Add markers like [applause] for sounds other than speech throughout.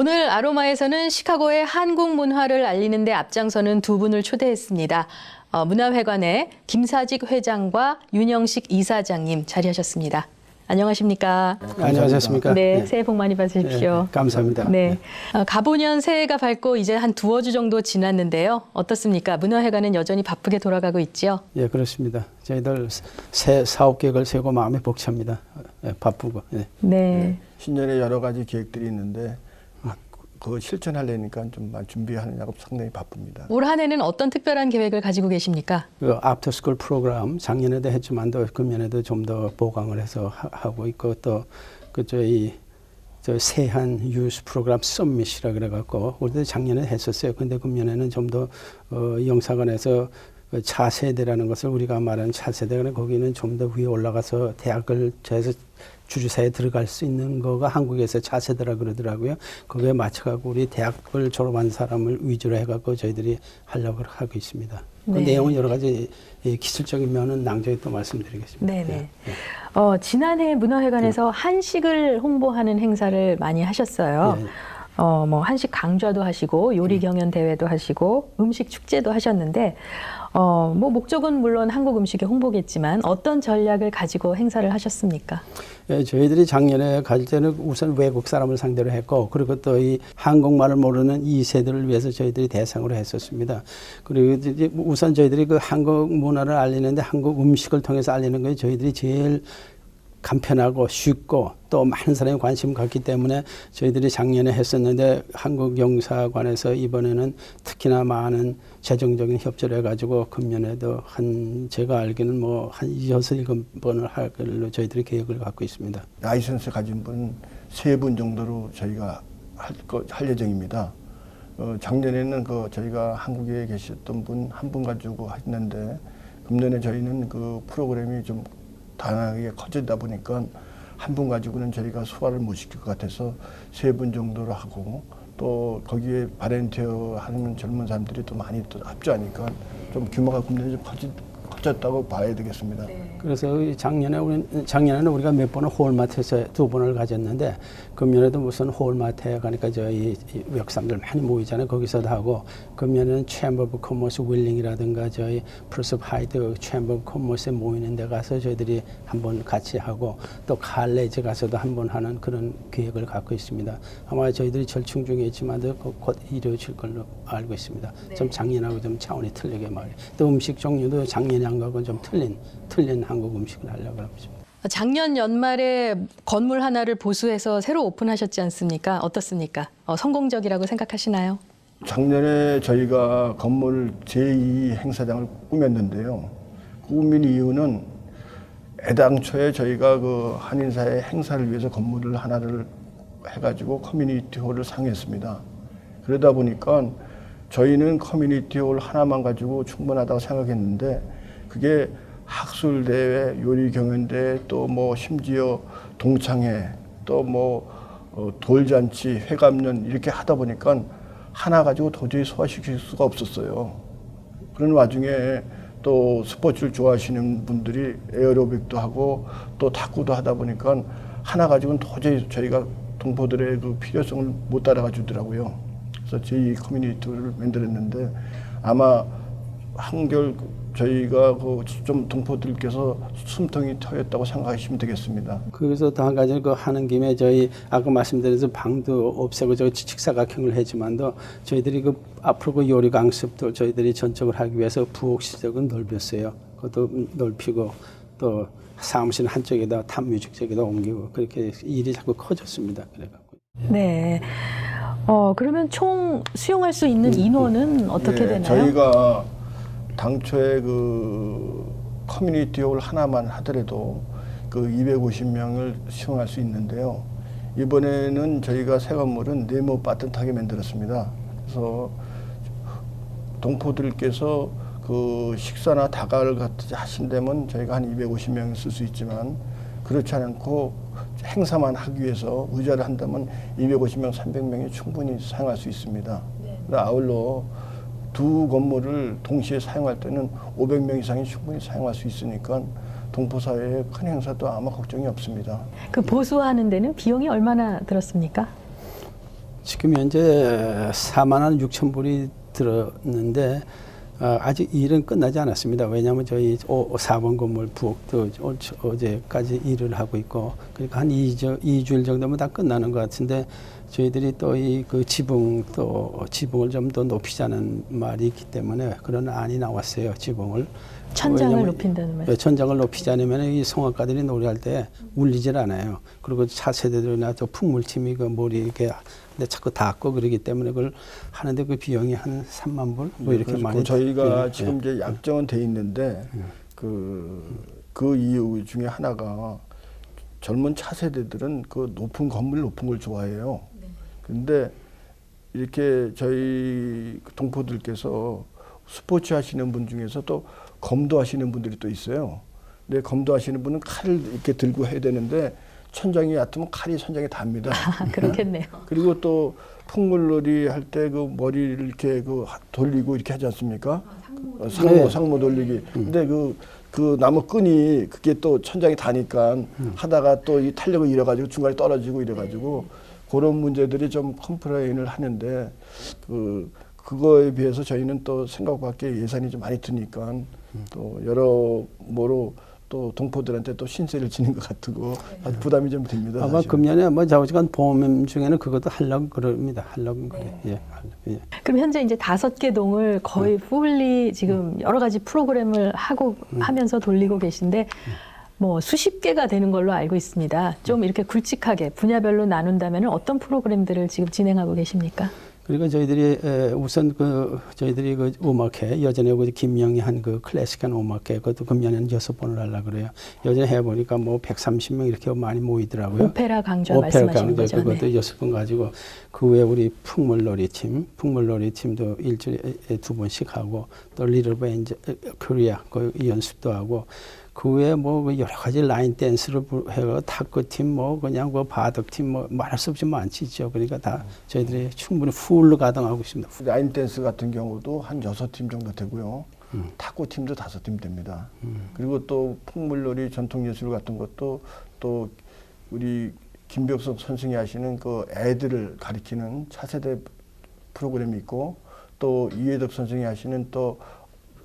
오늘 아로마에서는 시카고의 한국 문화를 알리는 데 앞장서는 두 분을 초대했습니다. 어, 문화회관의 김사직 회장과 윤영식 이사장님 자리하셨습니다. 안녕하십니까? 안녕하셨습니까? 네, 새해 복 많이 받으십시오. 네, 감사합니다. 네. 어, 가보년 새해가 밝고 이제 한 두어 주 정도 지났는데요. 어떻습니까? 문화회관은 여전히 바쁘게 돌아가고 있죠. 예, 그렇습니다. 저희들 새 사업 계획을 세우고 마음이 벅찹니다. 예, 바쁘고. 예. 네. 신년에 여러 가지 계획들이 있는데 아, 그거 실천하려니까 좀 준비하는 작업 상당히 바쁩니다. 올 한 해는 어떤 특별한 계획을 가지고 계십니까? 그 아프터스쿨 프로그램 작년에도 했지만도 금년에도 좀 더 보강을 해서 하- 하고 있고 또그 저희 저 세한 유스 프로그램 썸밋이라 그래갖고 우리도 작년에 했었어요. 근데 금년에는 좀 더 어, 영사관에서 그 차세대라는 것을 우리가 말하는 차세대는 거기는 좀 더 위에 올라가서 대학을 저에서 주류사에 들어갈 수 있는 거가 한국에서 차세대라 그러더라고요. 거기에 맞춰갖고 우리 대학을 졸업한 사람을 위주로 해갖고 저희들이 하려고 하고 있습니다. 그 네. 내용은 여러 가지 이 기술적인 면은 낭저히 또 말씀드리겠습니다. 네네. 예, 예. 어, 지난해 문화회관에서 한식을 홍보하는 행사를 많이 하셨어요. 네. 어, 뭐 한식 강좌도 하시고 요리 경연 대회도 하시고 음식 축제도 하셨는데 어, 뭐 목적은 물론 한국 음식의 홍보겠지만 어떤 전략을 가지고 행사를 하셨습니까? 예, 저희들이 작년에 갈 때는 우선 외국 사람을 상대로 했고 그리고 또 이 한국말을 모르는 이 세대를 위해서 저희들이 대상으로 했었습니다. 그리고 이제 우선 저희들이 그 한국 문화를 알리는데 한국 음식을 통해서 알리는 게 저희들이 제일 간편하고 쉽고 또 많은 사람이 관심 갖기 때문에 저희들이 작년에 했었는데 한국 영사관에서 이번에는 특히나 많은 재정적인 협조를 해가지고 금년에도 한 제가 알기는 뭐 한 여섯 일곱 번을 할 걸로 저희들이 계획을 갖고 있습니다. 라이선스 가진 분 세 분 정도로 저희가 할, 거, 할 예정입니다. 어, 작년에는 그 저희가 한국에 계셨던 분 한분 가지고 했는데 금년에 저희는 그 프로그램이 좀 다양하게 커지다 보니까 한 분 가지고는 저희가 소화를 못 시킬 것 같아서 세 분 정도로 하고 또 거기에 바렌티어 하는 젊은 사람들이 또 많이 또 합주하니까 좀 규모가 금년에 좀 커지, 커졌다고 봐야 되겠습니다. 그래서 이 작년에 우리 작년에는 우리가 몇 번을 홀마트에서 두 번을 가졌는데 금년에도 무슨 홀마트에 가니까 저희 사람들 많이 모이잖아요. 거기서도 하고 금년에는 챔버 오브 커머스 윌링이라든가 저희 프로스 하이드 챔버 오브 커머스에 모이는 데 가서 저희들이 한번 같이 하고 또 칼레지 가서도 한번 하는 그런 계획을 갖고 있습니다. 아마 저희들이 절충 중에 있지만도 그곧 이루어질 걸로 알고 있습니다. 좀 작년하고 좀 차원이 틀리게 말이에요. 또 음식 종류도 작년에 한 거하고는 좀 틀린 틀린 한국 음식을 하려고 있습니다. 작년 연말에 건물 하나를 보수해서 새로 오픈하셨지 않습니까? 어떻습니까? 어, 성공적이라고 생각하시나요? 작년에 저희가 건물 제2 행사장을 꾸몄는데요. 꾸민 이유는 애당초에 저희가 그 한인사회 행사를 위해서 건물을 하나를 해가지고 커뮤니티 홀을 상했습니다. 그러다 보니까 저희는 커뮤니티 홀 하나만 가지고 충분하다고 생각했는데 그게 학술 대회, 요리 경연 대회, 또 뭐 심지어 동창회, 또뭐 어, 돌잔치, 회감년 이렇게 하다 보니까 하나 가지고 도저히 소화시킬 수가 없었어요. 그런 와중에 또 스포츠를 좋아하시는 분들이 에어로빅도 하고 또 탁구도 하다 보니까 하나 가지고는 도저히 저희가 동포들의 그 필요성을 못 따라가 주더라고요. 그래서 저희 커뮤니티를 만들었는데 아마 한결 저희가 그 좀 동포들께서 숨통이 터였다고 생각하시면 되겠습니다. 그래서 또 한 가지 그 하는 김에 저희 아까 말씀드린 그 방도 없애고 저 직사각형을 했지만도 저희들이 그 앞으로 그 요리 강습도 저희들이 전적으로 하기 위해서 부엌 시적은 넓혔어요. 그것도 넓히고 또 사무실 한쪽에다 탑뮤직 쪽에다 옮기고 그렇게 일이 자꾸 커졌습니다. 그래갖고. 네. 어, 그러면 총 수용할 수 있는 인원은 어떻게 예, 되나요? 저희가 당초에 그 커뮤니티 홀 하나만 하더라도 그 250명을 수용할 수 있는데요. 이번에는 저희가 새 건물은 네모 빠듯하게 만들었습니다. 그래서 동포들께서 그 식사나 다가를 같이 하신다면 저희가 한 250명 쓸 수 있지만 그렇지 않고 행사만 하기 위해서 의자를 한다면 250명, 300명이 충분히 사용할 수 있습니다. 그리고 아울러 두 건물을 동시에 사용할 때는 500명 이상이 충분히 사용할 수 있으니까 동포 사회의 큰 행사도 아마 걱정이 없습니다. 그 보수하는 데는 비용이 얼마나 들었습니까? 지금 현재 4만 원 6천 불이 들었는데 어, 아직 일은 끝나지 않았습니다. 왜냐하면 저희 오- 4번 건물 부엌도 어- 어제까지 일을 하고 있고 그러니까 한 2주, 2주일 정도면 다 끝나는 것 같은데 저희들이 또 이 그 지붕 또 지붕을 좀 더 높이자는 말이 있기 때문에 그런 안이 나왔어요. 지붕을 천장을 왜냐면 높인다는 말. 네, 천장을 높이지 않으면 이 성악가들이 노래할 때 울리질 않아요. 그리고 차세대들이나 또 풍물침이 그 머리 이렇게 근데 자꾸 닿고 그러기 때문에 그걸 하는데 그 비용이 한 3만 불 뭐 이렇게 많이 그 저희가 예, 지금 예. 이제 약정은 돼 있는데 그, 그 이유 중에 하나가 젊은 차세대들은 그 높은 건물 높은 걸 좋아해요. 근데 이렇게 저희 그 동포들께서 스포츠 하시는 분 중에서 또 검도 하시는 분들이 또 있어요. 근데 검도 하시는 분은 칼을 이렇게 들고 해야 되는데 천장이 얕으면 칼이 천장에 닿습니다. 아, [laughs] 그렇겠네요. 그리고 또 풍물놀이 할 때 그 머리를 이렇게 그 하- 돌리고 이렇게 하지 않습니까? 어, 상모 네. 상모 돌리기. 근데 그 그 나무 끈이 그게 또 천장에 닿으니까 하다가 또 이 탄력을 잃어가지고 중간에 떨어지고 이래가지고 그런 문제들이 좀 컴플레인을 하는데 그 그거에 비해서 저희는 또 생각밖에 예산이 좀 많이 드니까 또 여러모로 또 동포들한테 또 신세를 지는 것 같고 아주 부담이 좀 됩니다. 아마 사실은. 금년에 뭐 좌우지간 보험 중에는 그것도 하려고 그럽니다. 하려고 그래. 예. 하려고, 예. 그럼 현재 이제 다섯 개 동을 거의 풀리 지금 여러 가지 프로그램을 하고 하면서 돌리고 계신데 뭐 수십 개가 되는 걸로 알고 있습니다. 좀 이렇게 굵직하게 분야별로 나눈다면 어떤 프로그램들을 지금 진행하고 계십니까? 그러니까 저희들이 에, 우선 그 저희들이 그 음악회 여전에 그 김영희 한 그 클래식한 음악회 그것도 금년에는 여섯 번을 하려고 그래요. 여전에 해 보니까 뭐 130명 이렇게 많이 모이더라고요. 오페라 강좌 말씀하시는 거죠. 그것도 네. 여섯 번 가지고 그 외에 우리 풍물놀이 팀, 풍물놀이 팀도 일주일에 두 번씩 하고 또 리틀 벤즈 코리아 그 연습도 하고 그 외에 뭐그 여러 가지 라인 댄스를 부- 해가 탁구 팀, 뭐 그냥 그 바둑 팀, 뭐 말할 수 없이 많지죠. 그러니까 다 저희들이 충분히 풀로 가동하고 있습니다. 라인 댄스 같은 경우도 한 여섯 팀 정도 되고요. 탁구 팀도 다섯 팀 됩니다. 그리고 또 풍물놀이 전통 예술 같은 것도 또 우리 김벽석 선생이 하시는 그 애들을 가리키는 차세대 프로그램이 있고 또 이해덕 선생이 하시는 또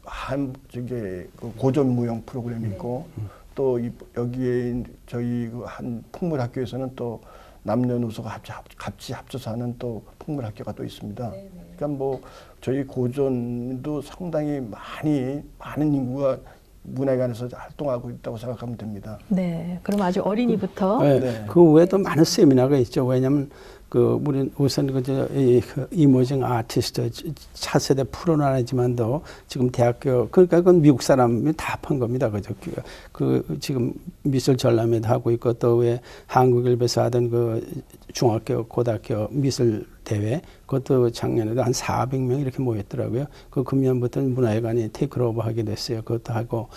한 저게 그 고전 무용 프로그램이 있고 또 이, 여기에 저희 그한 풍물 학교에서는 또 남녀노소가 합, 합, 같이 합쳐서 하는 또 풍물 학교가 또 있습니다. 그러니까 뭐 저희 고전도 상당히 많이 많은 인구가 문화관에서 활동하고 있다고 생각하면 됩니다. 네. 그럼 아주 어린이부터 네, 네. 그 외에도 많은 세미나가 있죠. 왜냐하면 그 우리 우선 그저 이그 이머징 아티스트 차세대 프로는 아니지만도 지금 대학교 그러니까 그건 미국 사람이 다 합한 겁니다. 그저 그, 그 지금 미술 전람회도 하고 있고 또 왜 한국일보에서 하던 그 중학교 고등학교 미술 대회 그것도 작년에도 한 400명 이렇게 모였더라고요. 그 금년부터 문화회관이 테이크오버 하게 됐어요. 그것도 하고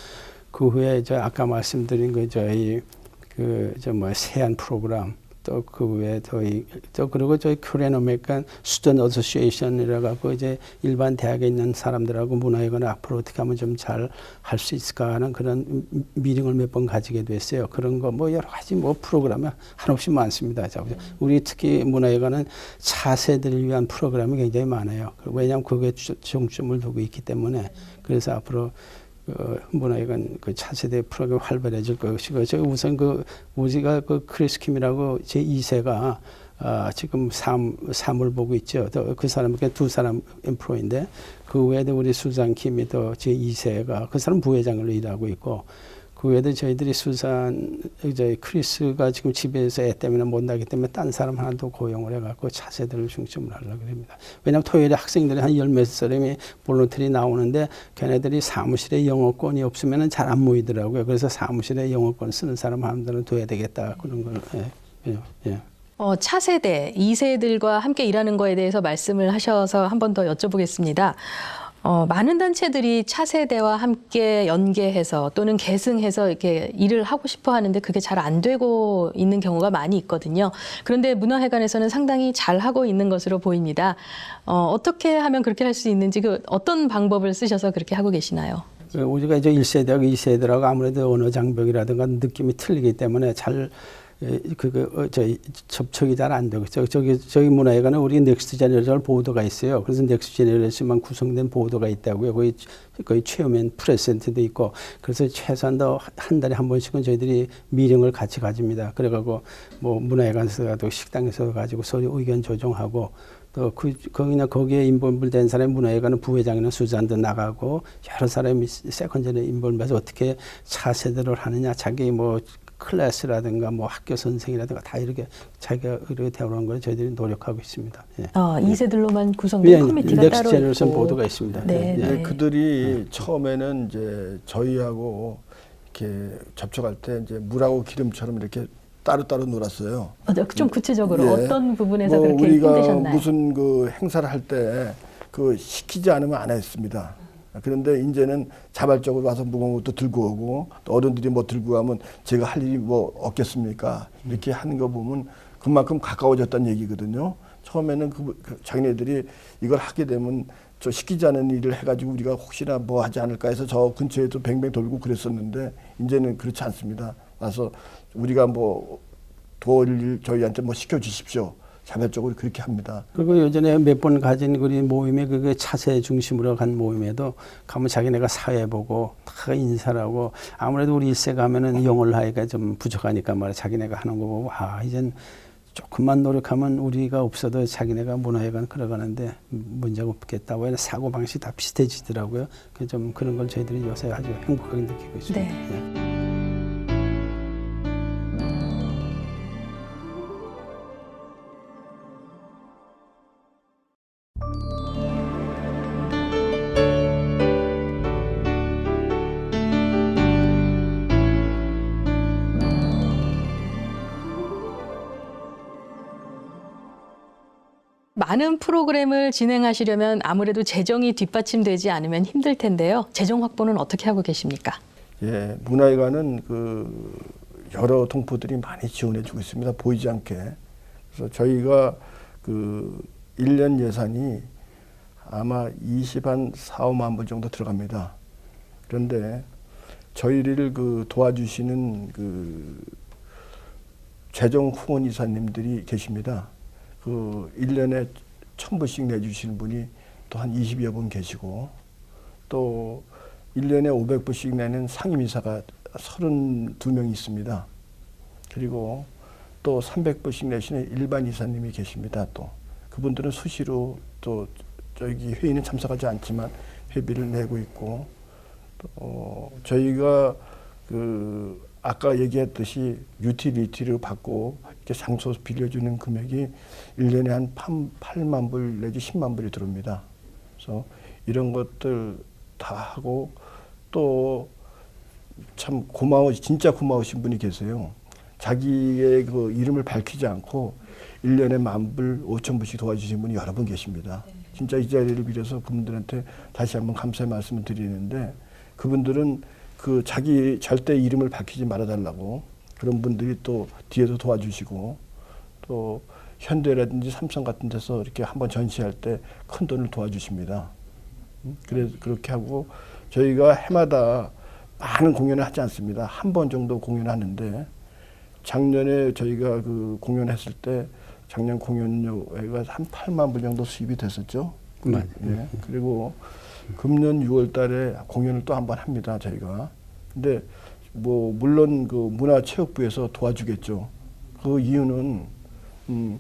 그 후에 저 아까 말씀드린 그 저희 그 저 뭐 세안 프로그램 또 그 외에 저희 또 그리고 저희 코리안 아메리칸 스튜던트 어소시에이션이라 갖고 이제 일반 대학에 있는 사람들하고 문화회관 앞으로 어떻게 하면 좀 잘 할 수 있을까 하는 그런 미팅을 몇 번 가지게 됐어요. 그런 거 뭐 여러 가지 뭐 프로그램이 한없이 많습니다. 자, 우리 특히 문화회관은 차세들을 위한 프로그램이 굉장히 많아요. 왜냐하면 그게 주- 중점을 두고 있기 때문에 그래서 앞으로 그 문화회관 그 차세대 프로그램 활발해질 것이고 저 우선 그 우리가 그 크리스 킴이라고 제 2세가 아, 지금 삶, 삶을 보고 있죠. 또그 사람께 두 사람 엠프로인데 그 외에도 우리 수산 킴이 또 제 2세가 그 사람 부회장으로 일하고 있고 그 외에도 저희들이 수산 이제 크리스가 지금 집에서 애 때문에 못 나기 때문에 딴 사람 하나 더 고용을 해갖고 차세대를 중심으로 하려고 합니다. 왜냐하면 토요일에 학생들이 한 열 몇 사람이 볼런터리 나오는데 걔네들이 사무실에 영어권이 없으면 잘 안 모이더라고요. 그래서 사무실에 영어권 쓰는 사람 한들은 둬야 되겠다 그런 걸 예, 예, 예. 어, 차세대, 2세들과 함께 일하는 거에 대해서 말씀을 하셔서 한 번 더 여쭤보겠습니다. 어, 많은 단체들이 차세대와 함께 연계해서 또는 계승해서 이렇게 일을 하고 싶어 하는데 그게 잘 안 되고 있는 경우가 많이 있거든요. 그런데 문화회관에서는 상당히 잘 하고 있는 것으로 보입니다. 어, 어떻게 하면 그렇게 할 수 있는지 그 어떤 방법을 쓰셔서 그렇게 하고 계시나요? 그 우리가 이제 1세대하고 2세대라고 아무래도 언어 장벽이라든가 느낌이 틀리기 때문에 잘 에, 그거 어, 저희 접촉이 잘 안 되고 저, 저기 저기 문화회관에 우리 넥스트 제너럴 보도가 있어요. 그래서 넥스트 제너럴만 구성된 보도가 있다고요. 거의 거의 최우면 프레센트도 있고 그래서 최소한 더한 달에 한 번씩은 저희들이 미령을 같이 가집니다. 그래가고 뭐 문화회관에서도 식당에서 가지고 서로 의견 조정하고 또그 거기나 거기에 인볼브된 사람이 문화회관은 부회장이나 수장도 나가고 여러 사람이 세컨전에 인볼브해서 어떻게 차세대를 하느냐 자기 뭐 클래스라든가 뭐 학교 선생이라든가 다 이렇게 자기가 이렇게 대우하는 걸 저희들이 노력하고 있습니다. 예. 어, 이세들로만 구성된 예, 커미티가 넥스트 따로 제너레이션. 보도가 있습니다. 네, 예. 네. 네, 그들이 처음에는 이제 저희하고 이렇게 접촉할 때 이제 물하고 기름처럼 이렇게 따로따로 놀았어요. 어, 좀 구체적으로 예. 어떤 부분에서 뭐 그렇게 우리가 힘드셨나요? 무슨 그 행사를 할 때 그 시키지 않으면 안 했습니다. 그런데 이제는 자발적으로 와서 무거운 것도 들고 오고 또 어른들이 뭐 들고 가면 제가 할 일이 뭐 없겠습니까? 이렇게 하는 거 보면 그만큼 가까워졌다는 얘기거든요. 처음에는 그, 그 자기네들이 이걸 하게 되면 저 시키지 않은 일을 해가지고 우리가 혹시나 뭐 하지 않을까 해서 저 근처에도 뱅뱅 돌고 그랬었는데 이제는 그렇지 않습니다. 와서 우리가 뭐일 저희한테 뭐 시켜 주십시오. 자발적으로 그렇게 합니다. 그리고 예전에 몇 번 가진 우리 모임에 그게 차세 중심으로 간 모임에도 가면 자기네가 사회 보고 다 인사를 하고 아무래도 우리 일세 가면은 영어를 하기가 좀 부족하니까 말이야 자기네가 하는 거 보고 아 이젠 조금만 노력하면 우리가 없어도 자기네가 문화회관 걸어가는데 문제가 없겠다. 왜 사고 방식 다 비슷해지더라고요. 그 좀 그런 걸 저희들이 요새 아주 행복하게 느끼고 있습니다. 네. 예. 많은 프로그램을 진행하시려면 아무래도 재정이 뒷받침되지 않으면 힘들 텐데요. 재정 확보는 어떻게 하고 계십니까? 예, 문화회관은 그 여러 동포들이 많이 지원해 주고 있습니다. 보이지 않게. 그래서 저희가 그 1년 예산이 아마 20한 4, 5만 불 정도 들어갑니다. 그런데 저희를 그 도와주시는 그 재정 후원 이사님들이 계십니다. 그 1년에 천 불씩 내주시는 분이 또 한 20여 분 계시고 또 1년에 500불씩 내는 상임이사가 32명 있습니다. 그리고 또 300불씩 내시는 일반 이사님이 계십니다. 또 그분들은 수시로 또 저기 회의는 참석하지 않지만 회비를 내고 있고 또 어, 저희가 그 아까 얘기했듯이 유틸리티를 받고 이렇게 장소 빌려주는 금액이 1년에 한 8만 불 내지 10만 불이 들어옵니다. 그래서 이런 것들 다 하고 또 참 고마워 진짜 고마우신 분이 계세요. 자기의 그 이름을 밝히지 않고 1년에 만 불, 5천 불씩 도와주신 분이 여러 분 계십니다. 진짜 이 자리를 빌어서 그분들한테 다시 한번 감사의 말씀을 드리는데 그분들은 그 자기 절대 이름을 밝히지 말아달라고 그런 분들이 또 뒤에서 도와주시고 또 현대라든지 삼성 같은 데서 이렇게 한번 전시할 때 큰 돈을 도와주십니다. 음, 그래서 그렇게 하고 저희가 해마다 많은 공연을 하지 않습니다. 한 번 정도 공연하는데 작년에 저희가 그 공연했을 때 작년 공연료가 한 8만 불 정도 수입이 됐었죠. 맞아요. 예. 그리고 금년 6월 달에 공연을 또 한 번 합니다, 저희가. 근데 뭐 물론 그 문화체육부에서 도와주겠죠. 그 이유는 음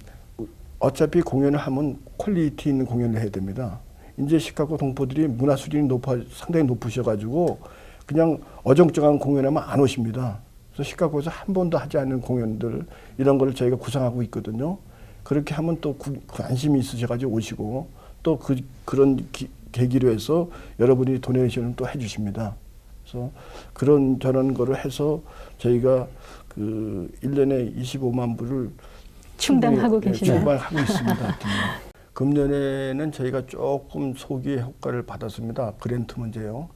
어차피 공연을 하면 퀄리티 있는 공연을 해야 됩니다. 이제 시카고 동포들이 문화 수준이 높아 상당히 높으셔가지고 그냥 어정쩡한 공연하면 안 오십니다. 그래서 시카고에서 한 번도 하지 않은 공연들 이런 거를 저희가 구상하고 있거든요. 그렇게 하면 또 구- 관심이 있으셔가지고 오시고 또 그 그런 기- 계기로 해서 여러분이 도네이션을 또 해주십니다. 그래서 그런 저런 거를 해서 저희가 그 1년에 25만 불을 충당하고 예, 계시나요? 충당하고 있습니다. [laughs] 금년에는 저희가 조금 소기의 효과를 받았습니다. 그랜트 문제요.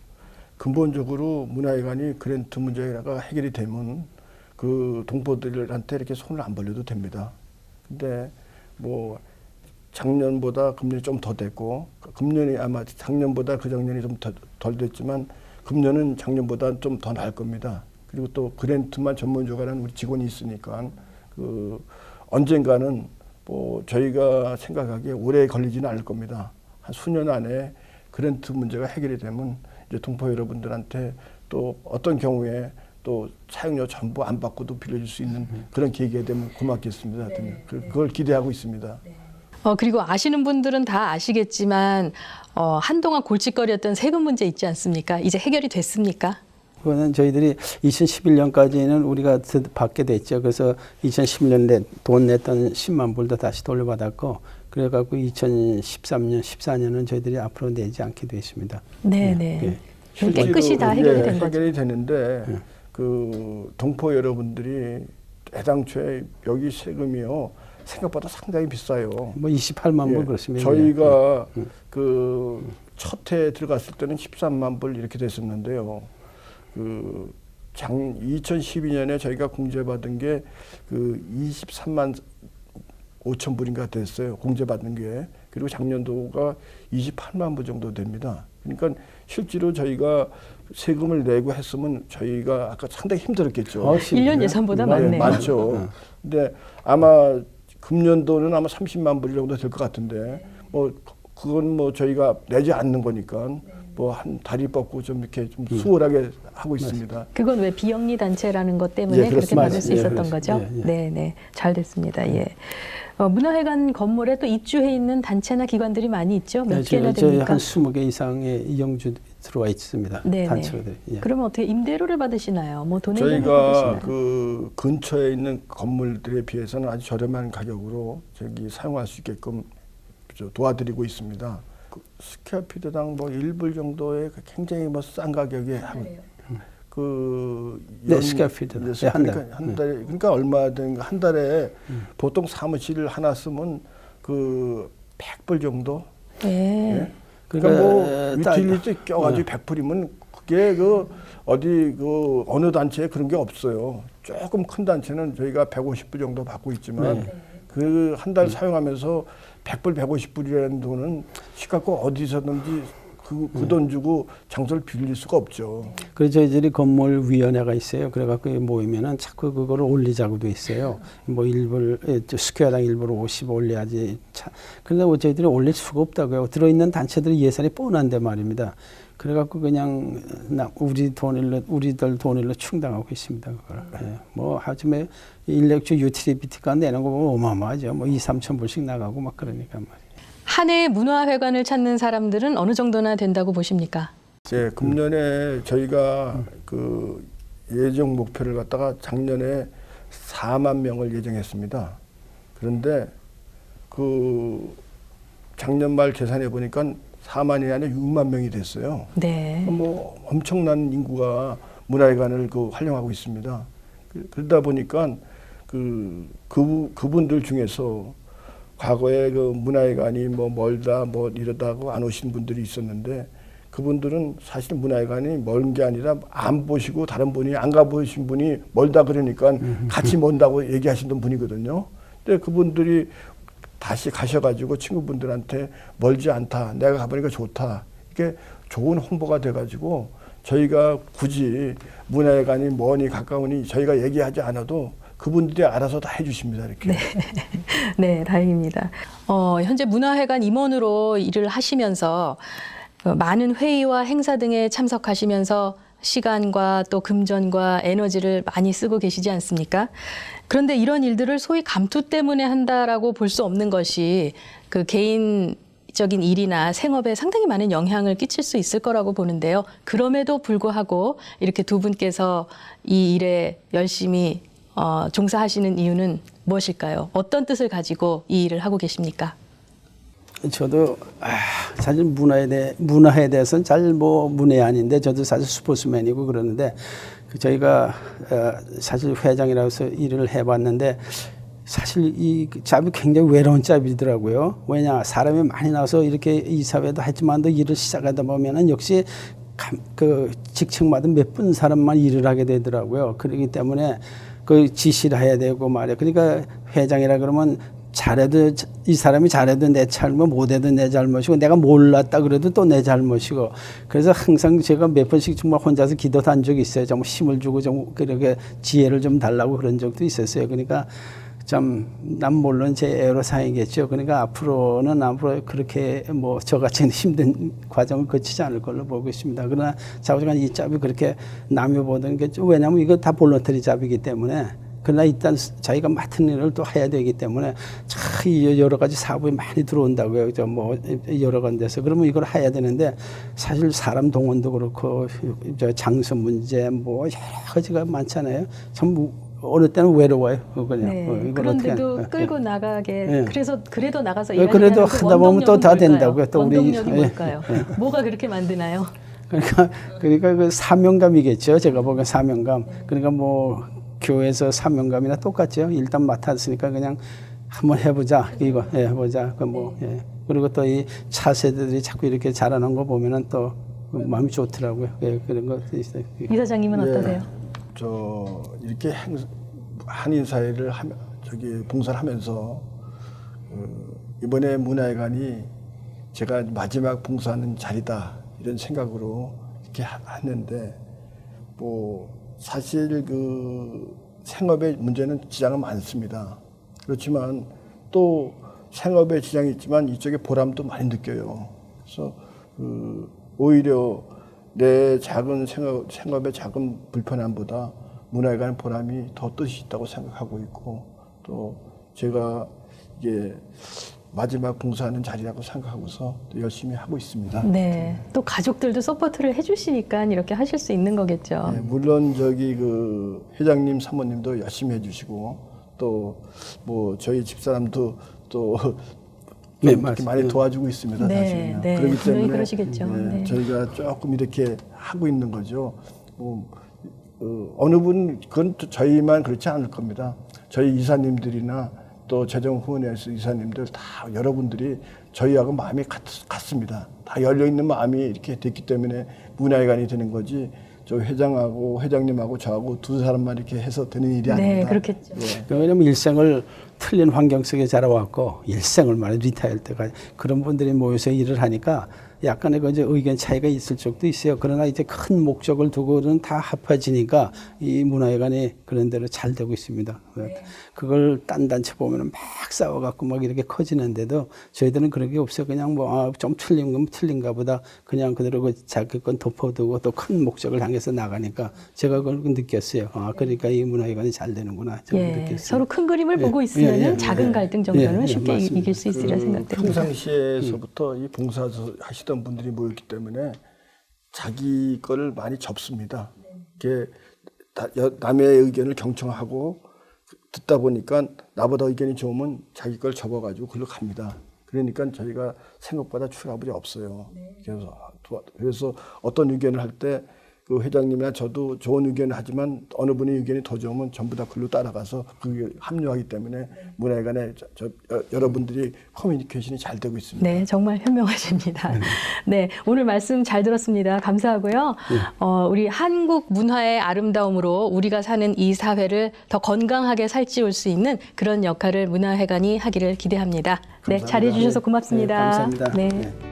근본적으로 문화회관이 그랜트 문제가 해결이 되면 그 동포들한테 이렇게 손을 안 벌려도 됩니다. 근데 뭐 작년보다 금년이 좀 더 됐고 금년이 아마 작년보다 그 작년이 좀 덜 됐지만 금년은 작년보다 좀 더 나을 겁니다. 그리고 또 그랜트만 전문적으로 하는 우리 직원이 있으니까 그 언젠가는 뭐 저희가 생각하기에 오래 걸리지는 않을 겁니다. 한 수년 안에 그랜트 문제가 해결이 되면 이제 동포 여러분들한테 또 어떤 경우에 또 사용료 전부 안 받고도 빌려줄 수 있는 그런 계기가 되면 고맙겠습니다. 하여튼 그- 그걸 기대하고 있습니다. 어, 그리고 아시는 분들은 다 아시겠지만 어, 한동안 골칫거리였던 세금 문제 있지 않습니까? 이제 해결이 됐습니까? 그거는 저희들이 2011년까지는 우리가 드- 받게 됐죠. 그래서 2011년에 돈 냈던 10만 불도 다시 돌려받았고 그래갖고 2013년, 14년은 저희들이 앞으로 내지 않게 됐습니다. 네, 예, 네. 예. 깨끗이 다 해결이 예, 된 거죠. 해결이 되는데 예. 그 동포 여러분들이 애당초에 여기 세금이요 생각보다 상당히 비싸요. 뭐 28만 불 예, 그렇습니다. 저희가 예. 그 첫 해 들어갔을 때는 13만 불 이렇게 됐었는데요. 그장 2012년에 저희가 공제받은 게 그 23만 5천 불인가 됐어요. 공제받은 게. 그리고 작년도가 28만 불 정도 됩니다. 그러니까 실제로 저희가 세금을 내고 했으면 저희가 아까 상당히 힘들었겠죠. 어, 일년 예산보다 네, 많네요. 많죠. 근데 아마 금년도는 아마 30만 불 정도 될 것 같은데 뭐 그건 뭐 저희가 내지 않는 거니까 뭐 한 다리 뻗고 좀 이렇게 좀 수월하게 하고 있습니다. 그건 왜 비영리 단체라는 것 때문에 예, 그렇게 그렇습니다. 받을 수 예, 있었던 그렇습니다. 거죠? 예, 예. 네, 네. 잘 됐습니다. 예. 어, 문화회관 건물에 또 입주해 있는 단체나 기관들이 많이 있죠? 몇 네, 개나 저희 됩니까? 한 20개 이상의 이용주 들어와 있습니다. 네, 네. 단체들이. 예. 그러면 어떻게 임대료를 받으시나요? 뭐 돈을 저희가 받으시나요? 그 근처에 있는 건물들에 비해서는 아주 저렴한 가격으로 저기 사용할 수 있게끔 저 도와드리고 있습니다. 그 스퀘어피트당 뭐 1불 정도의 그 굉장히 뭐 싼 가격에 하고 그 네, 연- 스퀘어피트당. 네, 네, 한 달. 그러니까 한 달에 그러니까 얼마 된가 한 달에 보통 사무실 하나 쓰면 그 100불 정도 네. 예? 그러니까 뭐 따- 유틸리티 껴가지고 100불이면 그게 그 어디 그 어느 단체에 그런 게 없어요. 조금 큰 단체는 저희가 150불 정도 받고 있지만 네. 그한 달 사용하면서 100불, 150불이라는 돈은 시갖고 어디서든지 그그돈 주고 장소를 빌릴 수가 없죠. 그래서 저희들이 건물 위원회가 있어요. 그래갖고 모이면은 자꾸 그거를 올리자고 돼 있어요. 뭐 일불, 예, 저 스퀘어당 일불 50 올려야지. 차. 그런데 뭐 저희들이 올릴 수가 없다고요. 들어있는 단체들이 예산이 뻔한데 말입니다. 그래갖고 그냥 나 우리 돈일로 우리들 돈일로 충당하고 있습니다. 그걸. 예. 뭐 하지만 일렉주 유틸리티가 내는 거 보면 어마어마하죠. 뭐 2, 3천 불씩 나가고 막 그러니까 말이에요. 한해 문화회관을 찾는 사람들은 어느 정도나 된다고 보십니까? 이제 금년에 저희가 그 예정 목표를 갖다가 작년에 4만 명을 예정했습니다. 그런데 그 작년 말 계산해 보니까 4만이 아니라 6만 명이 됐어요. 네. 뭐 엄청난 인구가 문화회관을 그 활용하고 있습니다. 그- 그러다 보니까 그, 그 그분들 중에서 과거에 그 문화회관이 뭐 멀다 뭐 이러다고 안 오신 분들이 있었는데 그분들은 사실 문화회관이 먼 게 아니라 안 보시고 다른 분이 안 가보신 분이 멀다 그러니까 같이 먼다고 얘기하시던 분이거든요. 근데 그분들이 다시 가셔가지고 친구분들한테 멀지 않다. 내가 가보니까 좋다. 이게 좋은 홍보가 돼가지고 저희가 굳이 문화회관이 머니 가까우니 저희가 얘기하지 않아도 그분들이 알아서 다 해주십니다. 이렇게. [laughs] 네, 다행입니다. 어, 현재 문화회관 임원으로 일을 하시면서 어, 많은 회의와 행사 등에 참석하시면서 시간과 또 금전과 에너지를 많이 쓰고 계시지 않습니까? 그런데 이런 일들을 소위 감투 때문에 한다라고 볼 수 없는 것이 그 개인 적인 일이나 생업에 상당히 많은 영향을 끼칠 수 있을 거라고 보는데요. 그럼에도 불구하고 이렇게 두 분께서 이 일에 열심히 어, 종사하시는 이유는 무엇일까요? 어떤 뜻을 가지고 이 일을 하고 계십니까? 저도 아, 사실 문화에 대해 문화에 대해서는 잘 뭐 문외한인데 저도 사실 스포츠맨이고 그러는데 그 저희가 어, 사실 회장이라서 일을 해봤는데 사실 이 잡이 굉장히 외로운 잡이더라고요. 왜냐 사람이 많이 나와서 이렇게 이 사회도 했지만도 일을 시작하다 보면은 역시 감- 그 직책마다 몇 분 사람만 일을 하게 되더라고요. 그렇기 때문에 그 지시를 해야 되고 말이야. 그러니까 회장이라 그러면 잘해도 이 사람이 잘해도 내 잘못 못해도 내 잘못이고 내가 몰랐다 그래도 또 내 잘못이고 그래서 항상 제가 몇 번씩 정말 혼자서 기도한 적이 있어요. 좀 힘을 주고 좀 그렇게 지혜를 좀 달라고 그런 적도 있었어요. 그러니까 참남 물론 제 애로사항이겠죠. 그러니까 앞으로는 앞으로 그렇게 뭐 저같이 힘든 과정을 거치지 않을 걸로 보고 있습니다. 그러나 자우지간 이 잡이 그렇게 남이 보던 게 좀- 왜냐하면 이거 다 볼런터리 잡이기 때문에 그러나 일단 자기가 맡은 일을 또 해야 되기 때문에 참 여러 가지 사업이 많이 들어온다고요. 저뭐 여러 군데서 그러면 이걸 해야 되는데 사실 사람 동원도 그렇고 저 장소 문제 뭐 여러 가지가 많잖아요. 전부 어느 때는 외로워요. 그냥 네. 어, 그런데도 어떻게- 끌고 나가게 예. 그래도 그래도 나가서 예, 일하는 그래도 그 하다 보면 또다 원동력은 된다고요. 또 우리- 원동력이 예. 뭘까요? 뭐가 그렇게 만드나요? 그러니까 그러니까 그 사명감이겠죠. 제가 보기엔 사명감. 그러니까 뭐 교회에서 사명감이나 똑같죠. 일단 맡았으니까 그냥 한번 해보자 이거 예, 해보자 그뭐 예. 그리고 또 이 차세대들이 자꾸 이렇게 자라는 거 보면은 또 마음이 좋더라고요. 예, 그런 것도 있어요. 이사장님은 예. 어떠세요? 저 이렇게 행, 한인 사회를 하며 저기 봉사를 하면서 그 이번에 문화회관이 제가 마지막 봉사하는 자리다 이런 생각으로 이렇게 하- 했는데 뭐 사실 그 생업의 문제는 지장은 많습니다. 그렇지만 또 생업에 지장이 있지만 이쪽에 보람도 많이 느껴요. 그래서 그 오히려 내 작은 생업, 생업의 작은 불편함보다 문화회관 보람이 더 뜻이 있다고 생각하고 있고 또 제가 이게 마지막 봉사하는 자리라고 생각하고서 또 열심히 하고 있습니다. 네. 또 가족들도 서포트를 해주시니까 이렇게 하실 수 있는 거겠죠. 네, 물론 저기 그 회장님 사모님도 열심히 해주시고 또 뭐 저희 집사람도 또 네, 좀 이렇게 많이 맞습니다. 도와주고 있습니다. 네, 사실은요. 네, 그렇기 때문에 그러시겠죠. 네, 네. 저희가 조금 이렇게 하고 있는 거죠. 뭐, 어, 어느 분 그건 또 저희만 그렇지 않을 겁니다. 저희 이사님들이나 또 재정 후원회에서 이사님들 다 여러분들이 저희하고 마음이 같, 같습니다. 다 열려 있는 마음이 이렇게 됐기 때문에 문화회관이 되는 거지. 저 회장하고 회장님하고 저하고 두 사람만 이렇게 해서 되는 일이 네, 아닙니다. 그렇겠죠. 예. 왜냐면 일생을 틀린 환경 속에 자라왔고 일생을 말해 리타일 때까지 그런 분들이 모여서 일을 하니까 약간의 그 이제 의견 차이가 있을 적도 있어요. 그러나 이제 큰 목적을 두고는 다 합해지니까 이 문화회관이 그런 대로 잘 되고 있습니다. 그걸 딴 단체 보면은 막 싸워갖고 막 이렇게 커지는데도 저희들은 그런 게 없어요. 그냥 뭐좀 틀린 건 틀린가 보다 그냥 그대로 그 자기 건 덮어두고 또 큰 목적을 향해서 나가니까 제가 그걸 느꼈어요. 아 그러니까 이 문화회관이 잘 되는구나. 예, 느꼈어요. 서로 큰 그림을 예, 보고 예, 있으면 예, 작은 예. 갈등 정도는 예, 예, 쉽게 맞습니다. 이길 수 있으리라 생각됩니다. 평상시에서부터 이 봉사 하시던 분들이 모였기 때문에 자기 거를 많이 접습니다. 이게 남의 의견을 경청하고 듣다 보니까 나보다 의견이 좋으면 자기 걸 접어가지고 글로 갑니다. 그러니까 저희가 생각보다 출합이 없어요. 그래서 도와- 그래서 어떤 의견을 할때 그 회장님이나 저도 좋은 의견을 하지만 어느 분의 의견이 더 좋으면 전부 다 글로 따라가서 그게 합류하기 때문에 문화회관에 저, 저, 여- 여러분들이 커뮤니케이션이 잘 되고 있습니다. 네, 정말 현명하십니다. 네, [laughs] 오늘 말씀 잘 들었습니다. 감사하고요. 어, 우리 한국 문화의 아름다움으로 우리가 사는 이 사회를 더 건강하게 살찌울 수 있는 그런 역할을 문화회관이 하기를 기대합니다. 네, 감사합니다. 잘해주셔서 네, 고맙습니다. 네, 감사합니다. 네. 네.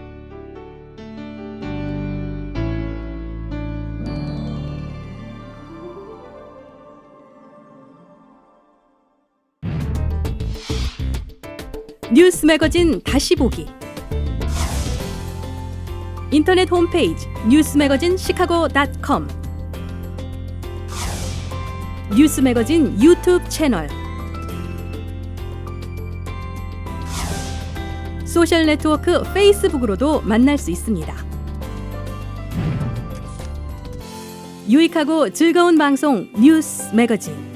뉴스 매거진 다시 보기. 인터넷 홈페이지 뉴스 매거진 시카고닷컴. 뉴스 매거진 유튜브 채널. 소셜 네트워크 페이스북으로도 만날 수 있습니다. 유익하고 즐거운 방송 뉴스 매거진